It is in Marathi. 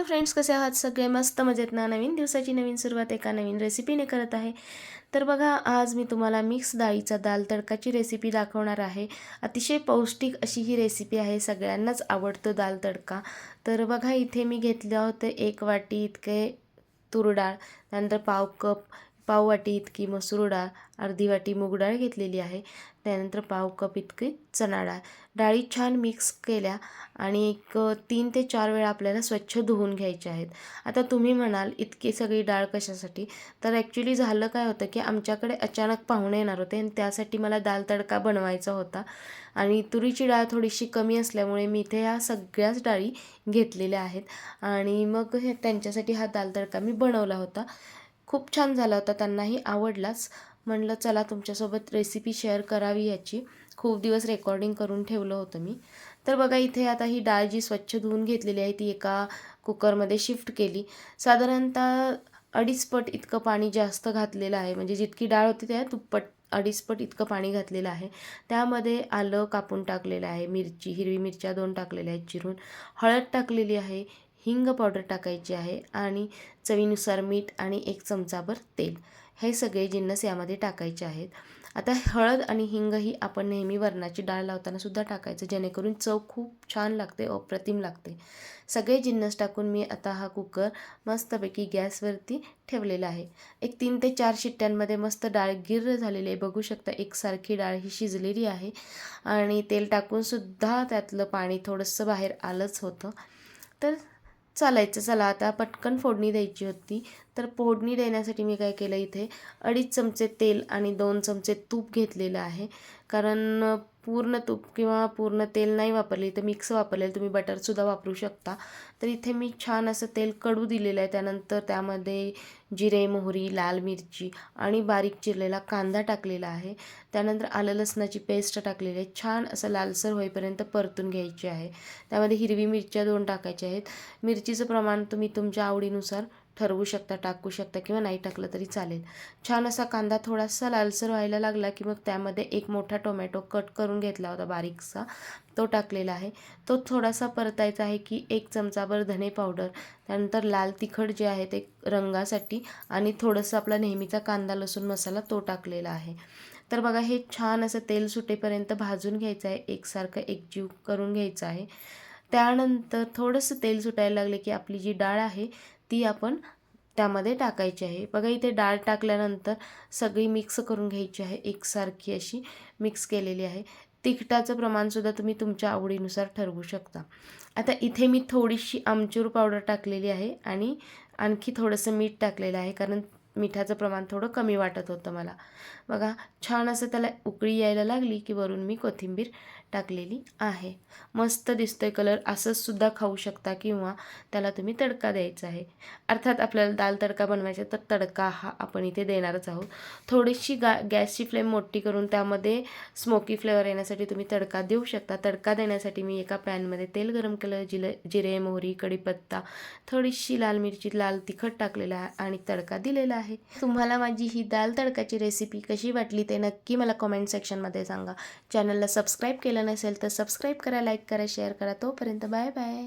तर फ्रेंड्स कसे आहात? सगळे मस्त मजेत ना? नवीन दिवसाची नवीन सुरुवात एका नवीन रेसिपीने करत आहे. तर बघा आज मी तुम्हाला मिक्स डाळीचा दाल तडकाची रेसिपी दाखवणार आहे. अतिशय पौष्टिक अशी ही रेसिपी आहे. सगळ्यांनाच आवडतो दाल तडका. तर बघा इथे मी घेतलं होतं एक वाटी इतके तूर डाळ त्यानंतर पाव कप पाववाटी इतकी मसूर डाळ अर्धी वाटी मूग डाळ घेतलेली आहे. त्यानंतर पाव कप इतकी चणा डाळ डाळी छान मिक्स केल्या आणि एक तीन ते चार वेळा आपल्याला स्वच्छ धुवून घ्यायचे आहेत. आता तुम्ही म्हणाल इतकी सगळी डाळ कशासाठी? तर ॲक्च्युली झालं काय होतं की आमच्याकडे अचानक पाहुणे येणार होते आणि त्यासाठी मला दाल तडका बनवायचा होता. आणि तुरीची डाळ थोडीशी कमी असल्यामुळे मी इथे ह्या सगळ्याच डाळी घेतलेल्या आहेत. आणि मग हे त्यांच्यासाठी हा दाल तडका मी बनवला होता. खूप छान झाला होता. त्यांनाही आवडलाच. म्हणलं चला तुमच्यासोबत रेसिपी शेअर करावी याची. खूप दिवस रेकॉर्डिंग करून ठेवलं होतं मी. तर बघा इथे आता ही डाळ जी स्वच्छ धुवून घेतलेली आहे ती एका कुकरमध्ये शिफ्ट केली. साधारणतः अडीच पट इतकं पाणी जास्त घातलेलं आहे. म्हणजे जितकी डाळ होती त्या दुप्पट अडीच पट इतकं पाणी घातलेलं आहे. त्यामध्ये आलं कापून टाकलेलं आहे. मिरची हिरवी मिरच्या दोन टाकलेल्या आहेत चिरून. हळद टाकलेली आहे. हिंग पावडर टाकायची आहे आणि चवीनुसार मीठ आणि एक चमचाभर तेल. हे सगळे जिन्नस यामध्ये टाकायचे आहेत. आता हळद आणि हिंग ही आपण नेहमी वरणाची डाळ लावताना सुद्धा टाकायचं जेणेकरून चव खूप छान लागते अप्रतिम लागते. सगळे जिन्नस टाकून मी आता हा कुकर मस्तपैकी गॅसवरती ठेवलेला आहे. एक तीन ते चार शिट्ट्यांमध्ये मस्त डाळ गिर्र झालेली आहे. बघू शकता एकसारखी डाळ ही शिजलेली आहे. आणि तेल टाकूनसुद्धा त्यातलं पाणी थोडंसं बाहेर आलंच होतं. तर चालायचं. चला आता पटकन फोडणी द्यायची होती. तर फोडणी देण्यासाठी मी काय केलं इथे अडीच चमचे तेल आणि दोन चमचे तूप घेतलेलं आहे. कारण पूर्ण तूप किंवा पूर्ण तेल नाही वापरले तर मिक्स वापरलेलं तुम्ही बटरसुद्धा वापरू शकता. तर इथे मी छान असं तेल कडू दिलेलं आहे. त्यानंतर त्यामध्ये जिरे मोहरी लाल मिरची आणि बारीक चिरलेला कांदा टाकलेला आहे. त्यानंतर आलं लसणाची पेस्ट टाकलेली आहे. छान असं लालसर होईपर्यंत परतून घ्यायची आहे. त्यामध्ये हिरवी मिरच्या दोन टाकायच्या आहेत. मिरचीचं प्रमाण तुम्ही तुमच्या आवडीनुसार ठरवू शकता टाकू शकता किंवा नाही टाकलं तरी चालेल. छान असा कांदा थोडासा लालसर व्हायला लागला की मग त्यामध्ये एक मोठा टोमॅटो कट करून घेतला होता बारीकसा. तो टाकलेला आहे. तो थोडासा परतायचा आहे की एक चमचाभर धने पावडर. त्यानंतर लाल तिखट जे आहे ते रंगासाठी आणि थोडंसं आपला नेहमीचा कांदा लसूण मसाला तो टाकलेला आहे. तर बघा हे छान असं तेल सुटेपर्यंत भाजून घ्यायचं आहे. एकसारखं एकजीव करून घ्यायचं आहे. त्यानंतर थोडंसं तेल सुटायला लागले की आपली जी डाळ आहे ती आपण त्यामध्ये टाकायची आहे. बघा इथे डाळ टाकल्यानंतर सगळी मिक्स करून घ्यायची आहे. एकसारखी अशी मिक्स केलेली आहे. तिखटाचं प्रमाणसुद्धा तुम्ही तुमच्या आवडीनुसार ठरवू शकता. आता इथे मी थोडीशी आमचूर पावडर टाकलेली आहे आणि आणखी थोडंसं मीठ टाकलेलं आहे कारण मिठाचं प्रमाण थोडं कमी वाटत होतं मला. बघा छान असं त्याला उकळी यायला लागली की वरून मी कोथिंबीर टाकलेली आहे. मस्त दिसतोय कलर असंच सुद्धा खाऊ शकता किंवा त्याला तुम्ही तडका द्यायचा आहे. अर्थात आपल्याला दाल तडका बनवायचा तर तडका हा आपण इथे देणारच आहोत. थोडीशी गा गॅसची फ्लेम मोठी करून त्यामध्ये स्मोकी फ्लेवर येण्यासाठी तुम्ही तडका देऊ शकता. तडका देण्यासाठी मी एका पॅनमध्ये तेल गरम केलं जिले जिरे मोहरी कढीपत्ता थोडीशी लाल मिरची लाल तिखट टाकलेला आहे आणि तडका दिलेला आहे. तुम्हाला माझी ही दाल तडकाची रेसिपी कशी वाटली ते नक्की मला कमेंट सेक्शनमध्ये सांगा. चॅनलला सबस्क्राईब केलं नसेल तर सबस्क्राईब करा लाईक करा शेअर करा. तोपर्यंत बाय बाय